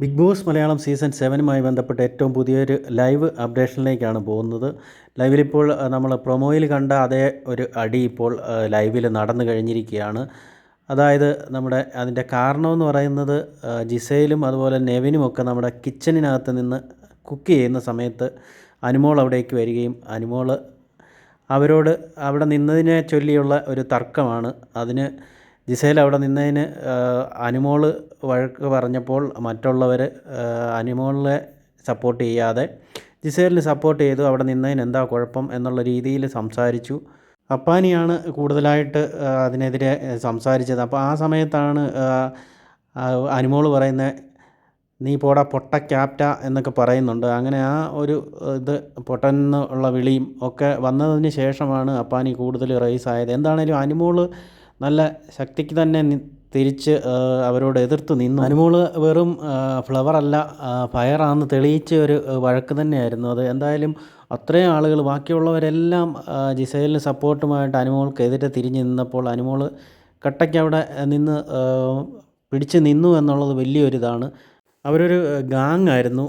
Big Boss Malayalam season സെവനുമായി ബന്ധപ്പെട്ട് ഏറ്റവും പുതിയൊരു ലൈവ് അപ്ഡേഷനിലേക്കാണ് പോകുന്നത്. ലൈവിലിപ്പോൾ നമ്മൾ പ്രൊമോയിൽ കണ്ട അതേ ഒരു അടി ഇപ്പോൾ ലൈവിൽ നടന്നു കഴിഞ്ഞിരിക്കുകയാണ്. അതായത് നമ്മുടെ അതിന്റെ കാരണമെന്ന് പറയുന്നത് ജിസയിലും അതുപോലെ നെവിനുമൊക്കെ നമ്മുടെ കിച്ചണിനകത്ത് നിന്ന് കുക്ക് ചെയ്യുന്ന സമയത്ത് അനുമോൾ അവിടേക്ക് വരികയും അനുമോൾ അവരോട് അവിടെ നിന്നതിനെ ചൊല്ലിയുള്ള ഒരു തർക്കമാണ്. അതിന് ജിസേൽ അവിടെ നിന്നതിന് അനുമോൾ വഴക്ക് പറഞ്ഞപ്പോൾ മറ്റുള്ളവർ അനുമോളിനെ സപ്പോർട്ട് ചെയ്യാതെ ജിസേലിന് സപ്പോർട്ട് ചെയ്തു. അവിടെ നിന്നതിന് എന്താ കുഴപ്പം എന്നുള്ള രീതിയിൽ സംസാരിച്ചു. അപ്പാനിയാണ് കൂടുതലായിട്ട് അതിനെതിരെ സംസാരിച്ചത്. അപ്പോൾ ആ സമയത്താണ് അനിമോൾ പറയുന്ന നീ പോടാ പൊട്ട ക്യാപ്റ്റ എന്നൊക്കെ പറയുന്നുണ്ട്. അങ്ങനെ ആ ഒരു ഇത് പൊട്ടന്നുള്ള വിളിയും ഒക്കെ വന്നതിന് ശേഷമാണ് അപ്പാനി കൂടുതൽ റേസ് ആയത്. എന്താണേലും അനുമോൾ നല്ല ശക്തിക്ക് തന്നെ തിരിച്ച് അവരോട് എതിർത്ത് നിന്നു. അനുമോൾ വെറും ഫ്ലവർ അല്ല ഫയറാണെന്ന് തെളിയിച്ച ഒരു വഴക്ക് തന്നെയായിരുന്നു. അത് എന്തായാലും അത്രയും ആളുകൾ ബാക്കിയുള്ളവരെല്ലാം ജിസൈലിന് സപ്പോർട്ടുമായിട്ട് അനുമോൾക്കെതിരെ തിരിഞ്ഞ് നിന്നപ്പോൾ അനുമോൾ കട്ടയ്ക്ക് അവിടെ നിന്ന് പിടിച്ച് നിന്നു എന്നുള്ളത് വലിയൊരിതാണ്. അവരൊരു ഗാങ് ആയിരുന്നു.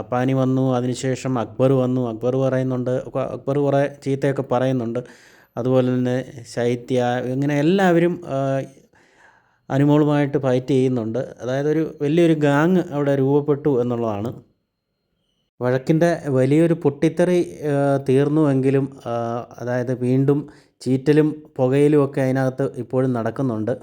അപ്പാനി വന്നു അതിനുശേഷം അക്ബർ വന്നു. അക്ബർ പറയുന്നുണ്ട് അക്ബർ കുറേ ചീത്തയൊക്കെ പറയുന്നുണ്ട്. അതുപോലെ തന്നെ ശൈത്യ ഇങ്ങനെ എല്ലാവരും അനുമോളുമായിട്ട് ഫൈറ്റ് ചെയ്യുന്നുണ്ട്. അതായത് ഒരു വലിയൊരു ഗാങ് അവിടെ രൂപപ്പെട്ടു എന്നുള്ളതാണ്. വഴക്കിന്റെ വലിയൊരു പൊട്ടിത്തെറി തീർന്നുവെങ്കിലും അതായത് വീണ്ടും ചീറ്റലും പുകയിലും ഒക്കെ അതിനകത്ത് ഇപ്പോഴും നടക്കുന്നുണ്ട്.